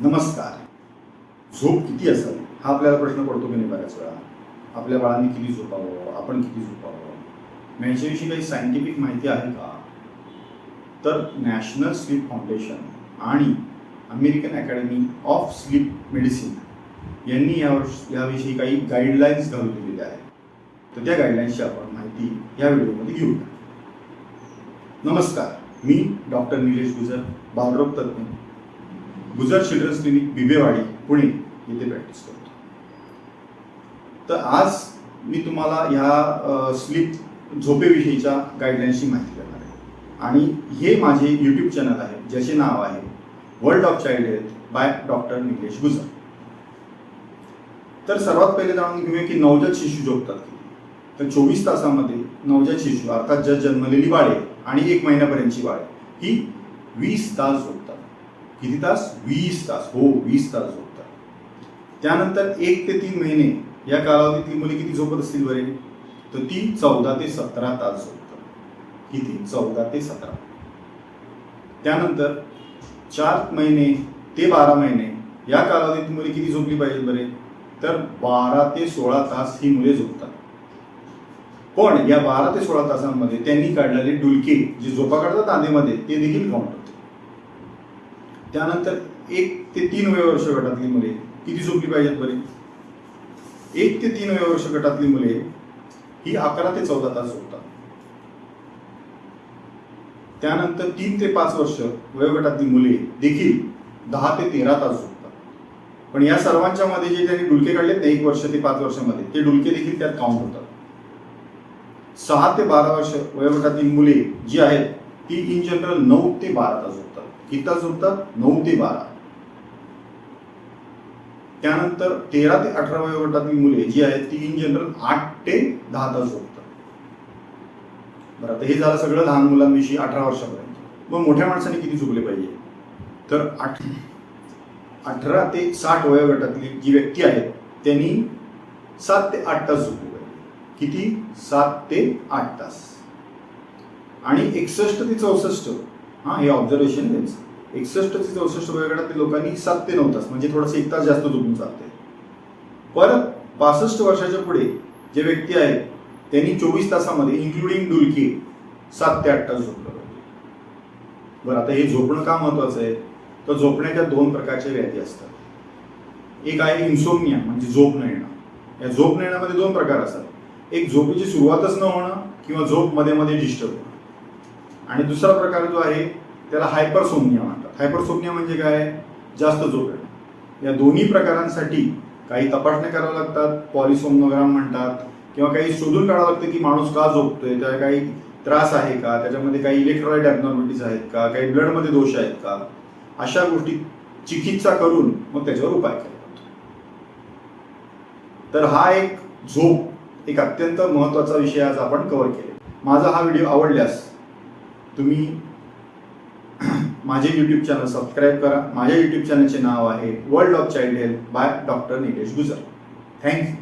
नमस्कार. झोप किती असावी हा आपल्याला प्रश्न पडतो की नाही बऱ्याच वेळा. आपल्या बाळांनी किती झोपावं? आपण किती झोपावं? यांच्याविषयी काही सायंटिफिक माहिती आहे का? तर नॅशनल स्लीप फाउंडेशन आणि American academy of sleep medicine यांनी यावर्ष याविषयी काही गाईडलाईन्स घालून दिलेल्या आहेत. तर त्या गाईडलाईन्सची आपण माहिती या व्हिडिओमध्ये घेऊया. नमस्कार. मी डॉक्टर निलेश गुजर बालरोग तज्ज्ञ गुजर चिल्ड्रन्स क्लिनिक बिबेवाडी पुणे इथे प्रॅक्टिस करतो. तर आज मी तुम्हाला ह्या स्लीप झोपेविषयीच्या गाईडलाईनची माहिती देणार आहे. आणि हे माझे यूट्यूब चॅनल आहे ज्याचे नाव आहे world of child health by doctor Nilesh Gujar तर सर्वात पहिले जाणून घेऊया की नवजात शिशु झोपतात तर चोवीस तासामध्ये नवजात शिशु अर्थात ज्या जन्मलेली बाळे आणि एक महिन्यापर्यंतची बाळे ही वीस तास झोपतात. किती तास? वीस तास. हो वीस तास झोपतात. त्यानंतर एक ते तीन महिने या कालावधीतली मुले किती झोपत असतील बरे? तर ती चौदा ते सतरा तास झोपतात. किती? चौदा ते सतरा. त्यानंतर चार महिने ते बारा महिने या कालावधीत मुले किती झोपली पाहिजे बरे? तर बारा ते सोळा तास ही मुले झोपतात. पण या बारा ते सोळा तासांमध्ये त्यांनी काढलेले डुलके जे झोपा काढतात आधीमध्ये ते देखील काउंट होते. त्यानंतर एक ते तीन वयोवर्ष गटातली मुले किती झोपली पाहिजेत बरे? एक ते तीन वयोवर्ष गटातली मुले ही अकरा ते चौदा तास झोपतात. त्यानंतर तीन ते पाच वर्ष वयोगटातली मुले देखील दहा ते तेरा तास झोपतात. पण या सर्वांच्या मध्ये जे त्यांनी डुलके काढलेत ना एक वर्ष ते पाच वर्षामध्ये ते डुलके देखील त्यात काउंट होतात. सहा ते बारा वर्ष वयोगटातील मुले जी आहेत ती इन जनरल नऊ ते बारा तास झोपतात. किती तास नऊ ते बारा. त्यानंतर तेरा ते अठरा वयोगटातील मुले जी आहेत ती इन जनरल आठ ते दहा तास झोपतात. बरं आता हे झालं सगळं लहान मुलांविषयी अठरा वर्षापर्यंत. मग मोठ्या माणसाने किती झोपले पाहिजे? तर आठ अठरा ते साठ वयोगटातली जी व्यक्ती आहेत त्यांनी सात ते आठ तास झोपले पाहिजे. किती? सात ते आठ तास. आणि एकसष्ट ते चौसष्ट हां हे ऑब्झर्वेशन त्यांचं एकसष्ट ते चौसष्ट वयोगटातील लोकांनी सात ते नऊ तास म्हणजे थोडंसं एक तास जास्त झोपून चालते परत पासष्ट वर्षाच्या पुढे जे व्यक्ती आहेत त्यांनी चोवीस तासामध्ये इन्क्लुडिंग डुलकी सात ते आठ तास झोपलं पाहिजे. बरं आता हे झोपणं का महत्वाचं आहे? तर झोपण्याच्या दोन प्रकारच्या व्याधी असतात. एक आहे इन्सोमनिया म्हणजे झोप न येणं. या झोप न येण्यामध्ये दोन प्रकार असतात. एक झोपेची सुरुवातच न होणं किंवा झोपमध्ये मध्ये डिस्टर्ब होणं. आणि दुसरा प्रकार जो आहे त्याला हायपरसोमनिया म्हणतात. हायपरसोमनिया म्हणजे काय? जास्त झोप या दोन्ही प्रकारांसाठी काही तपासण्या कराव्या लागतात. पॉलिसोमनोग्राम म्हणतात. किंवा काही शोधून काढावं लागतं की माणूस का झोपतोय त्याला काही त्रास आहे का? त्याच्यामध्ये काही इलेक्ट्रॉलाइट ॲबनॉर्मिटीज आहेत का? काही ब्लडमध्ये दोष आहेत का? अशा गोष्टी चिकित्सा करून मग त्याच्यावर उपाय केला जातो तर हा एक झोप एक अत्यंत महत्त्वाचा विषय आज आपण कव्हर केले माझा हा व्हिडिओ आवडल्यास तुम्ही माझे यूट्यूब चॅनल सबस्क्राईब करा. माझ्या यूट्यूब चॅनलचे नाव आहे world of child health by doctor Nilesh Gujar thank you